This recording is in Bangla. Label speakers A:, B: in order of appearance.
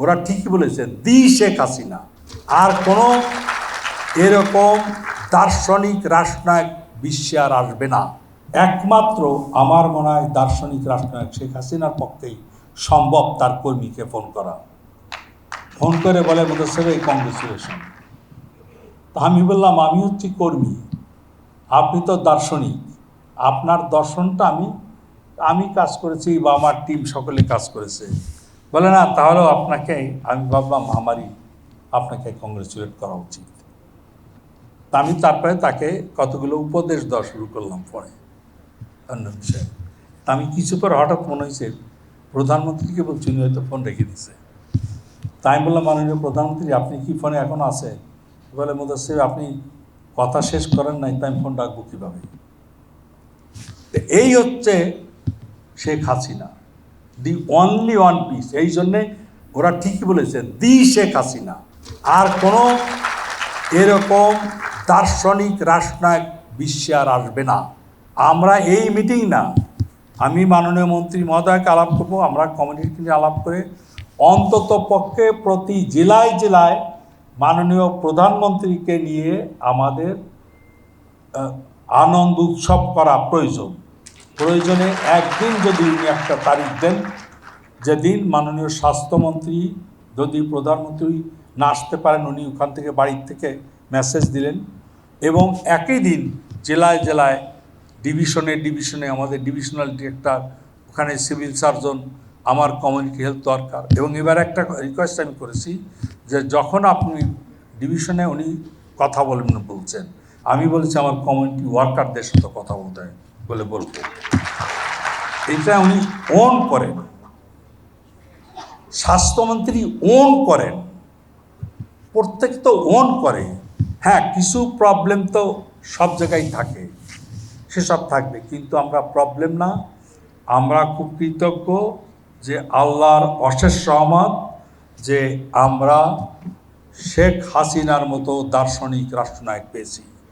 A: ওরা ঠিকই বলেছে, দি শেখ হাসিনা। আর কোনো এরকম দার্শনিক রাষ্ট্রনায়ক বিশ্বে আর আসবে না। একমাত্র আমার মনে হয় দার্শনিক রাষ্ট্রনায়ক শেখ হাসিনার পক্ষেই সম্ভব তার কর্মীকে ফোন করা। ফোন করে বলে মতো সেবে কংগ্রেচুলেশন তা আমি বললাম, আমি হচ্ছি কর্মী, আপনি তো দার্শনিক। আপনার দর্শনটা আমি আমি কাজ করেছি বা আমার টিম সকলে কাজ করেছে। বলে, না, তাহলেও আপনাকে, আমি ভাবলাম আমারই আপনাকে কংগ্রেচুলেট করা উচিত। আমি তারপরে তাকে কতগুলো উপদেশ দেওয়া শুরু করলাম পরে। অন্য তা আমি কিছু পর হঠাৎ মনে হয়েছে, প্রধানমন্ত্রীকে বলছি, উনি হয়তো ফোন রেখে দিছে তাই আমি বললাম, মাননীয় প্রধানমন্ত্রী, আপনি কি ফোনে এখন আছে? বলে মুদাসির আপনি কথা শেষ করেন নাই, তাই আমি ফোন রাখব কীভাবে? এই হচ্ছে Sheikh Hasina. The only one piece এই জন্যে ওরা ঠিকই বলেছে, দি শেখ হাসিনা। আর কোনো এরকম দার্শনিক রাষ্ট্রনায়ক বিশ্বে আর আসবে না। আমরা এই মিটিং না, আমি মাননীয় মন্ত্রী মহোদয়কে আলাপ করব, আমরা কমিউনিটি নিয়ে আলাপ করে অন্তত পক্ষে প্রতি জেলায় জেলায় মাননীয় প্রধানমন্ত্রীকে নিয়ে আমাদের আনন্দ উৎসব করা প্রয়োজন। প্রয়োজনে একদিন যদি উনি একটা তারিখ দেন, যেদিন মাননীয় স্বাস্থ্যমন্ত্রী যদি প্রধানমন্ত্রী না আসতে পারেন, উনি ওখান থেকে বাড়ির থেকে মেসেজ দিলেন এবং একই দিন জেলায় জেলায়, ডিভিশনে ডিভিশনে, আমাদের ডিভিশনাল ডিরেক্টর, ওখানে সিভিল সার্জন, আমার কমিউনিটি হেলথ দরকার এবং এবার একটা রিকোয়েস্ট আমি করেছি যে যখন আপনি ডিভিশনে উনি কথা বলবেন বলছেন। আমি বলেছি, আমার কমিউনিটি ওয়ার্কারদের সাথে কথা বলতে হয়। বলে বলব। এটা উনি ওন করেন। স্বাস্থ্যমন্ত্রী ওন করেন। প্রত্যেক তো ওন করে। হ্যাঁ কিছু প্রবলেম তো সব জায়গায় থাকে। সেসব থাকবে। কিন্তু আমরা প্রবলেম না। আমরা খুব কৃতজ্ঞ যে আল্লাহর অশেষ সহমত যে আমরা শেখ হাসিনার মতো দার্শনিক রাষ্ট্রনায়ক পেয়েছি।